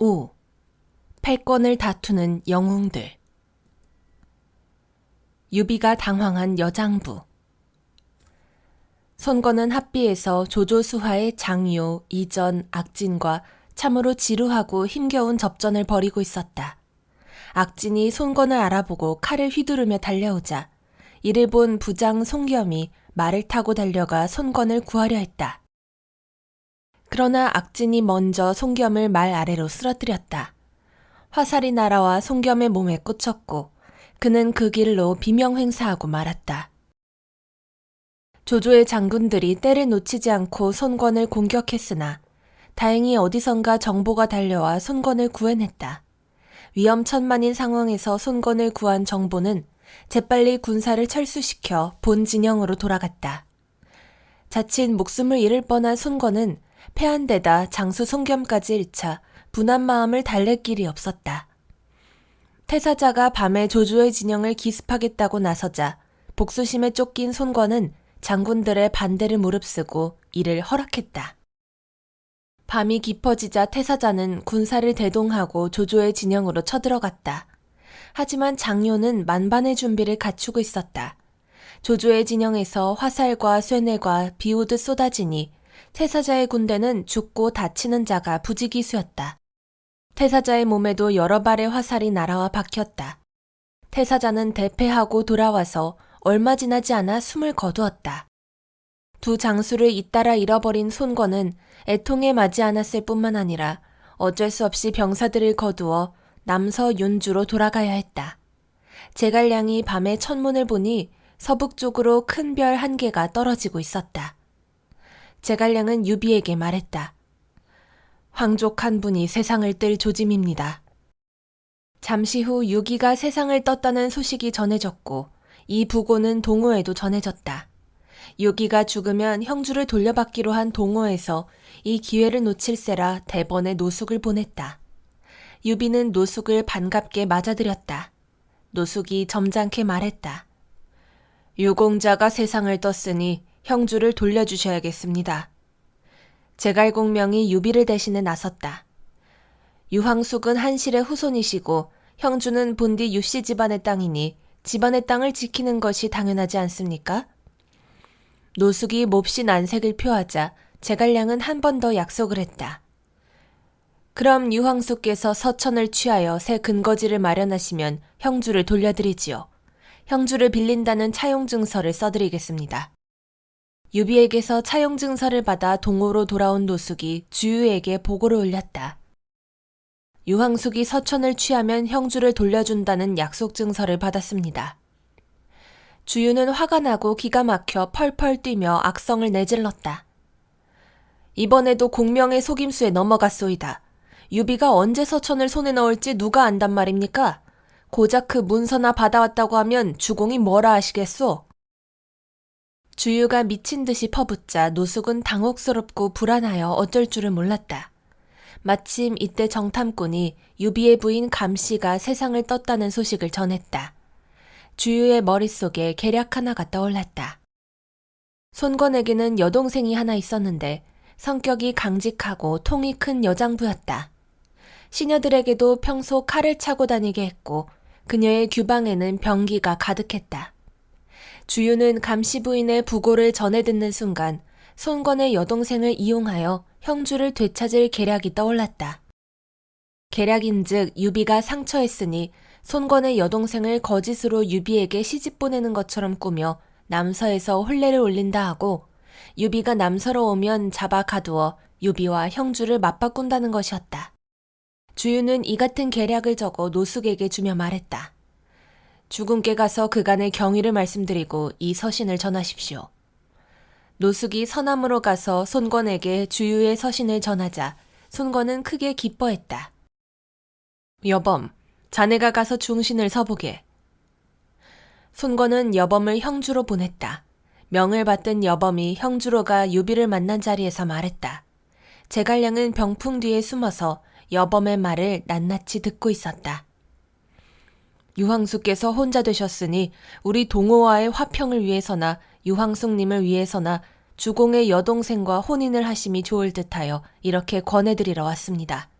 5. 패권을 다투는 영웅들. 유비가 당황한 여장부. 손권은 합비에서 조조수하의 장요, 이전, 악진과 참으로 지루하고 힘겨운 접전을 벌이고 있었다. 악진이 손권을 알아보고 칼을 휘두르며 달려오자 이를 본 부장 송겸이 말을 타고 달려가 손권을 구하려 했다. 그러나 악진이 먼저 송겸을 말 아래로 쓰러뜨렸다. 화살이 날아와 송겸의 몸에 꽂혔고 그는 그 길로 비명횡사하고 말았다. 조조의 장군들이 때를 놓치지 않고 손권을 공격했으나 다행히 어디선가 정보가 달려와 손권을 구해냈다. 위험천만인 상황에서 손권을 구한 정보는 재빨리 군사를 철수시켜 본 진영으로 돌아갔다. 자칫 목숨을 잃을 뻔한 손권은 패한 데다 장수 송겸까지 잃자 분한 마음을 달랠 길이 없었다. 태사자가 밤에 조조의 진영을 기습하겠다고 나서자 복수심에 쫓긴 손권은 장군들의 반대를 무릅쓰고 이를 허락했다. 밤이 깊어지자 태사자는 군사를 대동하고 조조의 진영으로 쳐들어갔다. 하지만 장료는 만반의 준비를 갖추고 있었다. 조조의 진영에서 화살과 쇠뇌가 비오듯 쏟아지니 태사자의 군대는 죽고 다치는 자가 부지기수였다. 태사자의 몸에도 여러 발의 화살이 날아와 박혔다. 태사자는 대패하고 돌아와서 얼마 지나지 않아 숨을 거두었다. 두 장수를 잇따라 잃어버린 손권은 애통에 맞지 않았을 뿐만 아니라 어쩔 수 없이 병사들을 거두어 남서 윤주로 돌아가야 했다. 제갈량이 밤에 천문을 보니 서북 쪽으로 큰 별 한 개가 떨어지고 있었다. 제갈량은 유비에게 말했다. 황족 한 분이 세상을 뜰 조짐입니다. 잠시 후 유기가 세상을 떴다는 소식이 전해졌고 이 부고는 동호에도 전해졌다. 유기가 죽으면 형주를 돌려받기로 한 동호에서 이 기회를 놓칠세라 대번에 노숙을 보냈다. 유비는 노숙을 반갑게 맞아들였다. 노숙이 점잖게 말했다. 유공자가 세상을 떴으니 형주를 돌려주셔야겠습니다. 제갈공명이 유비를 대신해 나섰다. 유황숙은 한실의 후손이시고 형주는 본디 유씨 집안의 땅이니 집안의 땅을 지키는 것이 당연하지 않습니까? 노숙이 몹시 난색을 표하자 제갈량은 한 번 더 약속을 했다. 그럼 유황숙께서 서천을 취하여 새 근거지를 마련하시면 형주를 돌려드리지요. 형주를 빌린다는 차용증서를 써드리겠습니다. 유비에게서 차용 증서를 받아 동호로 돌아온 노숙이 주유에게 보고를 올렸다. 유황숙이 서천을 취하면 형주를 돌려준다는 약속 증서를 받았습니다. 주유는 화가 나고 기가 막혀 펄펄 뛰며 악성을 내질렀다. 이번에도 공명의 속임수에 넘어갔소이다. 유비가 언제 서천을 손에 넣을지 누가 안단 말입니까? 고작 그 문서나 받아왔다고 하면 주공이 뭐라 하시겠소? 주유가 미친 듯이 퍼붓자 노숙은 당혹스럽고 불안하여 어쩔 줄을 몰랐다. 마침 이때 정탐꾼이 유비의 부인 감씨가 세상을 떴다는 소식을 전했다. 주유의 머릿속에 계략 하나가 떠올랐다. 손권에게는 여동생이 하나 있었는데 성격이 강직하고 통이 큰 여장부였다. 시녀들에게도 평소 칼을 차고 다니게 했고 그녀의 규방에는 병기가 가득했다. 주유는 감시 부인의 부고를 전해 듣는 순간 손권의 여동생을 이용하여 형주를 되찾을 계략이 떠올랐다. 계략인즉 유비가 상처했으니 손권의 여동생을 거짓으로 유비에게 시집 보내는 것처럼 꾸며 남서에서 혼례를 올린다 하고 유비가 남서로 오면 잡아 가두어 유비와 형주를 맞바꾼다는 것이었다. 주유는 이 같은 계략을 적어 노숙에게 주며 말했다. 주군께 가서 그간의 경위를 말씀드리고 이 서신을 전하십시오. 노숙이 서남으로 가서 손권에게 주유의 서신을 전하자 손권은 크게 기뻐했다. 여범, 자네가 가서 중신을 서보게. 손권은 여범을 형주로 보냈다. 명을 받든 여범이 형주로가 유비를 만난 자리에서 말했다. 제갈량은 병풍 뒤에 숨어서 여범의 말을 낱낱이 듣고 있었다. 유황숙께서 혼자 되셨으니 우리 동호와의 화평을 위해서나 유황숙님을 위해서나 주공의 여동생과 혼인을 하심이 좋을 듯하여 이렇게 권해드리러 왔습니다.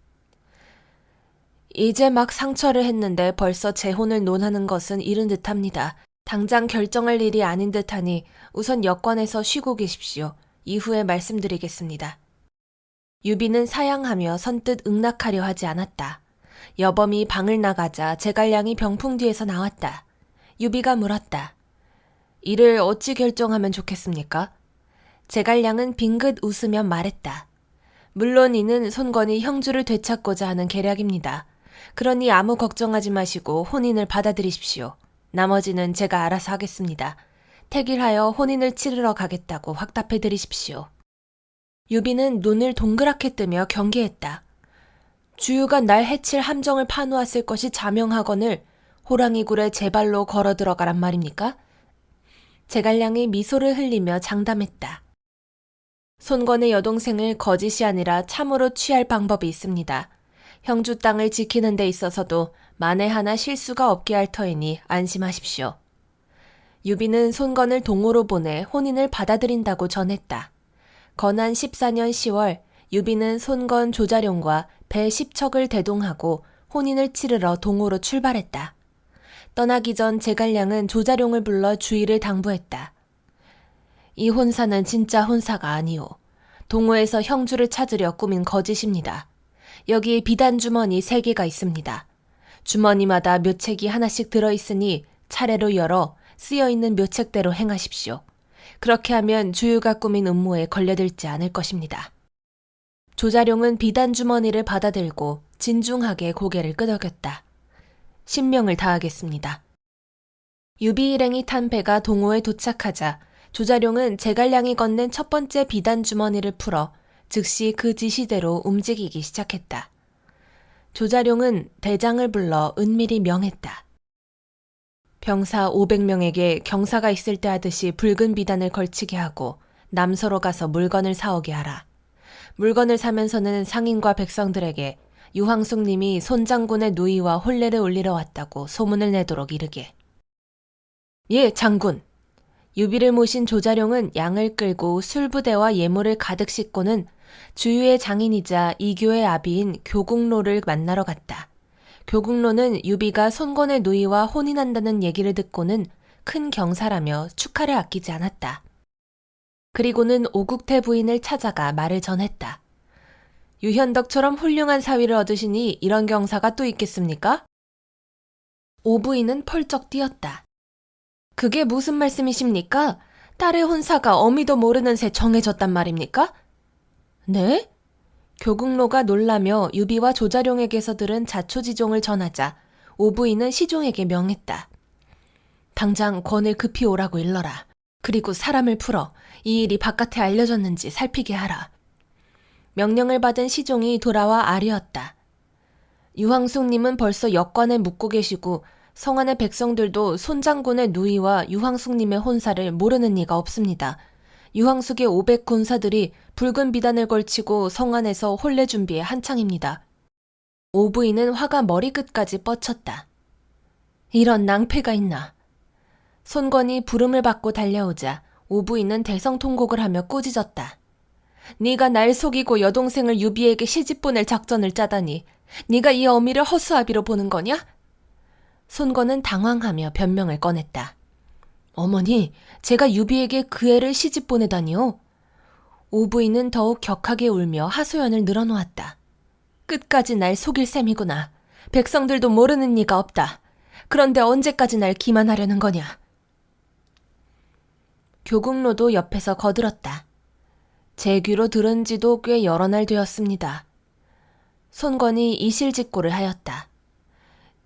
이제 막 상처를 했는데 벌써 재혼을 논하는 것은 이른 듯합니다. 당장 결정할 일이 아닌 듯하니 우선 여권에서 쉬고 계십시오. 이후에 말씀드리겠습니다. 유비는 사양하며 선뜻 응낙하려 하지 않았다. 여범이 방을 나가자 제갈량이 병풍 뒤에서 나왔다. 유비가 물었다. 이를 어찌 결정하면 좋겠습니까? 제갈량은 빙긋 웃으며 말했다. 물론 이는 손건이 형주를 되찾고자 하는 계략입니다. 그러니 아무 걱정하지 마시고 혼인을 받아들이십시오. 나머지는 제가 알아서 하겠습니다. 택일하여 혼인을 치르러 가겠다고 확답해 드리십시오. 유비는 눈을 동그랗게 뜨며 경계했다. 주유가 날 해칠 함정을 파놓았을 것이 자명하거늘 호랑이 굴에 제 발로 걸어 들어가란 말입니까? 제갈량이 미소를 흘리며 장담했다. 손권의 여동생을 거짓이 아니라 참으로 취할 방법이 있습니다. 형주 땅을 지키는 데 있어서도 만에 하나 실수가 없게 할 터이니 안심하십시오. 유비는 손건을 동호로 보내 혼인을 받아들인다고 전했다. 건한 14년 10월 유비는 손건 조자룡과 배 10척을 대동하고 혼인을 치르러 동호로 출발했다. 떠나기 전 제갈량은 조자룡을 불러 주의를 당부했다. 이 혼사는 진짜 혼사가 아니오. 동호에서 형주를 찾으려 꾸민 거짓입니다. 여기 비단 주머니 세 개가 있습니다. 주머니마다 묘책이 하나씩 들어 있으니 차례로 열어 쓰여 있는 묘책대로 행하십시오. 그렇게 하면 주유가 꾸민 음모에 걸려들지 않을 것입니다. 조자룡은 비단 주머니를 받아들고 진중하게 고개를 끄덕였다. 신명을 다하겠습니다. 유비 일행이 탄 배가 동호에 도착하자 조자룡은 제갈량이 건넨 첫 번째 비단 주머니를 풀어 즉시 그 지시대로 움직이기 시작했다. 조자룡은 대장을 불러 은밀히 명했다. 병사 500명에게 경사가 있을 때 하듯이 붉은 비단을 걸치게 하고 남서로 가서 물건을 사오게 하라. 물건을 사면서는 상인과 백성들에게 유황숙님이 손장군의 누이와 혼례를 올리러 왔다고 소문을 내도록 이르게. 예, 장군. 유비를 모신 조자룡은 양을 끌고 술부대와 예물을 가득 싣고는 주유의 장인이자 이교의 아비인 교국로를 만나러 갔다. 교국로는 유비가 손권의 누이와 혼인한다는 얘기를 듣고는 큰 경사라며 축하를 아끼지 않았다. 그리고는 오국태 부인을 찾아가 말을 전했다. 유현덕처럼 훌륭한 사위를 얻으시니 이런 경사가 또 있겠습니까? 오 부인은 펄쩍 뛰었다. 그게 무슨 말씀이십니까? 딸의 혼사가 어미도 모르는 새 정해졌단 말입니까? 네? 교국로가 놀라며 유비와 조자룡에게서 들은 자초지종을 전하자 오부인은 시종에게 명했다. 당장 권을 급히 오라고 일러라. 그리고 사람을 풀어 이 일이 바깥에 알려졌는지 살피게 하라. 명령을 받은 시종이 돌아와 아뢰었다. 유황숙님은 벌써 역관에 묵고 계시고 성안의 백성들도 손장군의 누이와 유황숙님의 혼사를 모르는 이가 없습니다. 유황숙의 500 군사들이 붉은 비단을 걸치고 성안에서 혼례 준비에 한창입니다. 오부인은 화가 머리끝까지 뻗쳤다. 이런 낭패가 있나. 손건이 부름을 받고 달려오자 오부인은 대성통곡을 하며 꾸짖었다. 네가 날 속이고 여동생을 유비에게 시집 보낼 작전을 짜다니 네가 이 어미를 허수아비로 보는 거냐? 손건은 당황하며 변명을 꺼냈다. 어머니, 제가 유비에게 그 애를 시집 보내다니요. 오부인은 더욱 격하게 울며 하소연을 늘어놓았다. 끝까지 날 속일 셈이구나. 백성들도 모르는 리가 없다. 그런데 언제까지 날 기만하려는 거냐? 교국로도 옆에서 거들었다. 제 귀로 들은 지도 꽤 여러 날 되었습니다. 손건이 이실직고를 하였다.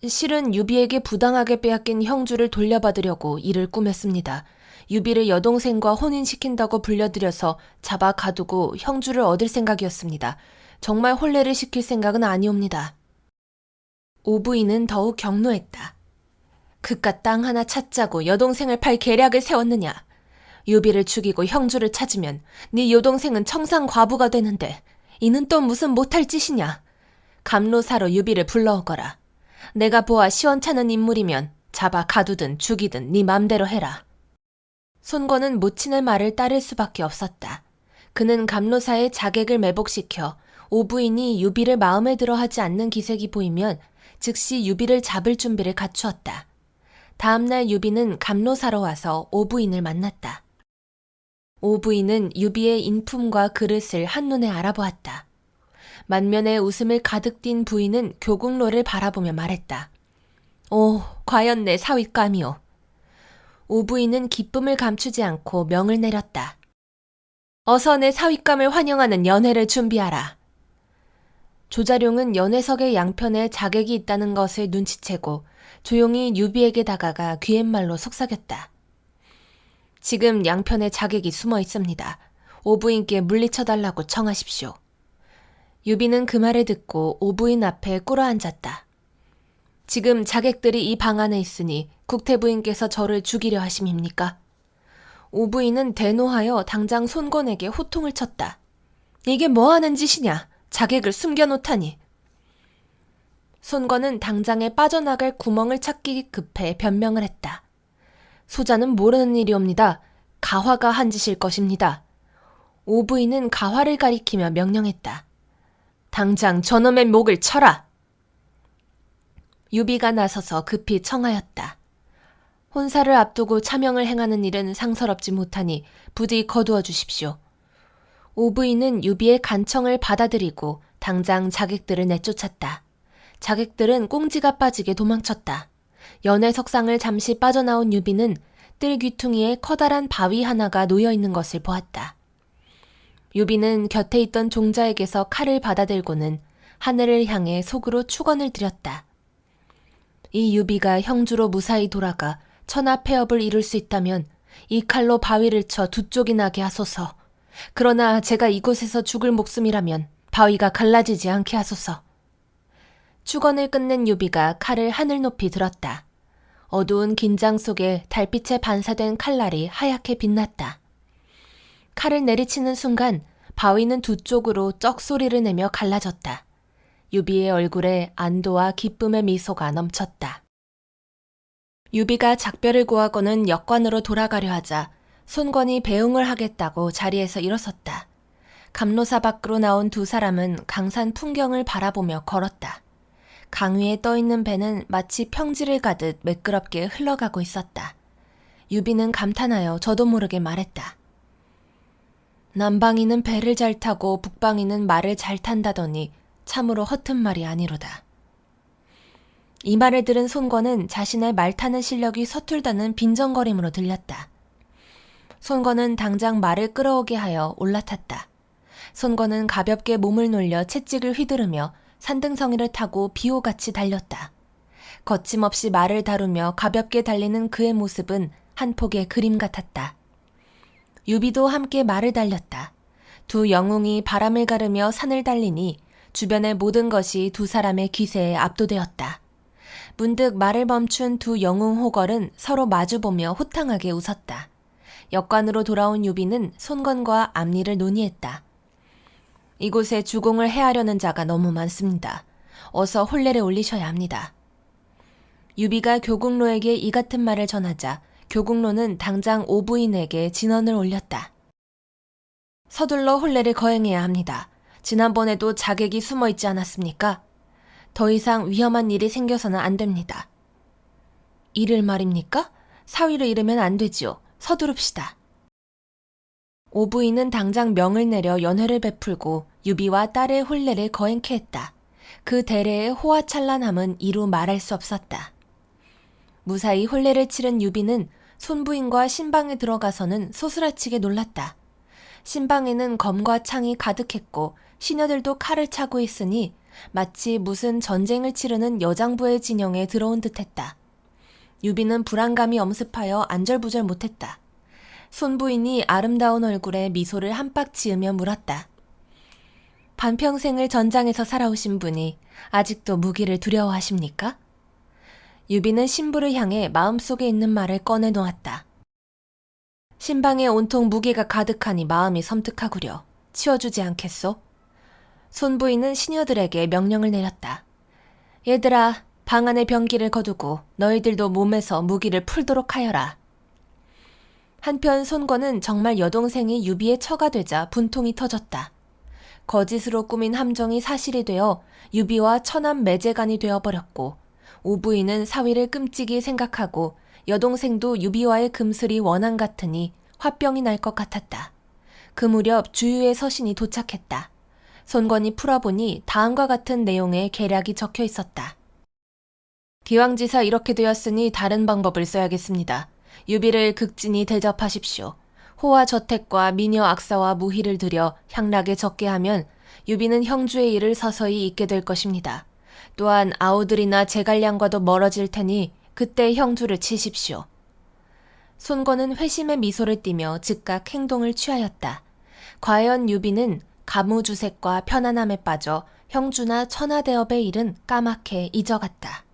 실은 유비에게 부당하게 빼앗긴 형주를 돌려받으려고 이를 꾸몄습니다. 유비를 여동생과 혼인시킨다고 불려들여서 잡아 가두고 형주를 얻을 생각이었습니다. 정말 혼례를 시킬 생각은 아니옵니다. 오부인은 더욱 격노했다. 그깟 땅 하나 찾자고 여동생을 팔 계략을 세웠느냐? 유비를 죽이고 형주를 찾으면 네 여동생은 청상 과부가 되는데 이는 또 무슨 못할 짓이냐? 감로사로 유비를 불러오거라. 내가 보아 시원찮은 인물이면 잡아 가두든 죽이든 네 맘대로 해라. 손권은 모친의 말을 따를 수밖에 없었다. 그는 감로사의 자객을 매복시켜 오부인이 유비를 마음에 들어 하지 않는 기색이 보이면 즉시 유비를 잡을 준비를 갖추었다. 다음날 유비는 감로사로 와서 오부인을 만났다. 오부인은 유비의 인품과 그릇을 한눈에 알아보았다. 만면에 웃음을 가득 띤 부인은 교국로를 바라보며 말했다. 오, 과연 내 사윗감이오. 오부인은 기쁨을 감추지 않고 명을 내렸다. 어서 내 사윗감을 환영하는 연회를 준비하라. 조자룡은 연회석의 양편에 자객이 있다는 것을 눈치채고 조용히 유비에게 다가가 귀갯말로 속삭였다. 지금 양편에 자객이 숨어 있습니다. 오부인께 물리쳐달라고 청하십시오. 유비는 그 말을 듣고 오부인 앞에 꿇어 앉았다. 지금 자객들이 이 방 안에 있으니 국태부인께서 저를 죽이려 하심입니까? 오부인은 대노하여 당장 손권에게 호통을 쳤다. 이게 뭐 하는 짓이냐? 자객을 숨겨놓다니. 손권은 당장에 빠져나갈 구멍을 찾기 급해 변명을 했다. 소자는 모르는 일이옵니다. 가화가 한 짓일 것입니다. 오부인은 가화를 가리키며 명령했다. 당장 저놈의 목을 쳐라! 유비가 나서서 급히 청하였다. 혼사를 앞두고 차명을 행하는 일은 상서럽지 못하니 부디 거두어 주십시오. 오부인은 유비의 간청을 받아들이고 당장 자객들을 내쫓았다. 자객들은 꽁지가 빠지게 도망쳤다. 연회 석상을 잠시 빠져나온 유비는 뜰 귀퉁이에 커다란 바위 하나가 놓여 있는 것을 보았다. 유비는 곁에 있던 종자에게서 칼을 받아들고는 하늘을 향해 속으로 축원을 드렸다. 이 유비가 형주로 무사히 돌아가 천하 폐업을 이룰 수 있다면 이 칼로 바위를 쳐 두 쪽이 나게 하소서. 그러나 제가 이곳에서 죽을 목숨이라면 바위가 갈라지지 않게 하소서. 축원을 끝낸 유비가 칼을 하늘 높이 들었다. 어두운 긴장 속에 달빛에 반사된 칼날이 하얗게 빛났다. 칼을 내리치는 순간 바위는 두 쪽으로 쩍 소리를 내며 갈라졌다. 유비의 얼굴에 안도와 기쁨의 미소가 넘쳤다. 유비가 작별을 구하고는 역관으로 돌아가려 하자 손권이 배웅을 하겠다고 자리에서 일어섰다. 감로사 밖으로 나온 두 사람은 강산 풍경을 바라보며 걸었다. 강 위에 떠 있는 배는 마치 평지를 가듯 매끄럽게 흘러가고 있었다. 유비는 감탄하여 저도 모르게 말했다. 남방이는 배를 잘 타고 북방이는 말을 잘 탄다더니 참으로 허튼 말이 아니로다. 이 말을 들은 손권은 자신의 말 타는 실력이 서툴다는 빈정거림으로 들렸다. 손권은 당장 말을 끌어오게 하여 올라탔다. 손권은 가볍게 몸을 놀려 채찍을 휘두르며 산등성이를 타고 비호같이 달렸다. 거침없이 말을 다루며 가볍게 달리는 그의 모습은 한 폭의 그림 같았다. 유비도 함께 말을 달렸다. 두 영웅이 바람을 가르며 산을 달리니 주변의 모든 것이 두 사람의 기세에 압도되었다. 문득 말을 멈춘 두 영웅 호걸은 서로 마주보며 호탕하게 웃었다. 역관으로 돌아온 유비는 손건과 앞니를 논의했다. 이곳에 주공을 해하려는 자가 너무 많습니다. 어서 혼례를 올리셔야 합니다. 유비가 교국로에게 이 같은 말을 전하자 교국로는 당장 오부인에게 진언을 올렸다. 서둘러 혼례를 거행해야 합니다. 지난번에도 자객이 숨어 있지 않았습니까? 더 이상 위험한 일이 생겨서는 안 됩니다. 이를 말입니까? 사위를 잃으면 안 되지요. 서두릅시다. 오부인은 당장 명을 내려 연회를 베풀고 유비와 딸의 혼례를 거행케 했다. 그 대례의 호화찬란함은 이루 말할 수 없었다. 무사히 혼례를 치른 유비는 손부인과 신방에 들어가서는 소스라치게 놀랐다. 신방에는 검과 창이 가득했고 시녀들도 칼을 차고 있으니 마치 무슨 전쟁을 치르는 여장부의 진영에 들어온 듯했다. 유비는 불안감이 엄습하여 안절부절 못했다. 손부인이 아름다운 얼굴에 미소를 한빡 지으며 물었다. 반평생을 전장에서 살아오신 분이 아직도 무기를 두려워하십니까? 유비는 신부를 향해 마음속에 있는 말을 꺼내 놓았다. 신방에 온통 무게가 가득하니 마음이 섬뜩하구려. 치워주지 않겠소? 손부인은 시녀들에게 명령을 내렸다. 얘들아, 방 안에 병기를 거두고 너희들도 몸에서 무기를 풀도록 하여라. 한편 손권은 정말 여동생이 유비의 처가 되자 분통이 터졌다. 거짓으로 꾸민 함정이 사실이 되어 유비와 천암 매제간이 되어버렸고 오부인은 사위를 끔찍이 생각하고 여동생도 유비와의 금슬이 원한 같으니 화병이 날 것 같았다. 그 무렵 주유의 서신이 도착했다. 손권이 풀어보니 다음과 같은 내용의 계략이 적혀 있었다. 기왕지사 이렇게 되었으니 다른 방법을 써야겠습니다. 유비를 극진히 대접하십시오. 호화 저택과 미녀 악사와 무희를 들여 향락에 적게 하면 유비는 형주의 일을 서서히 잊게 될 것입니다. 또한 아우들이나 제갈량과도 멀어질 테니 그때 형주를 치십시오. 손권은 회심의 미소를 띠며 즉각 행동을 취하였다. 과연 유비는 가무주색과 편안함에 빠져 형주나 천하대업의 일은 까맣게 잊어갔다.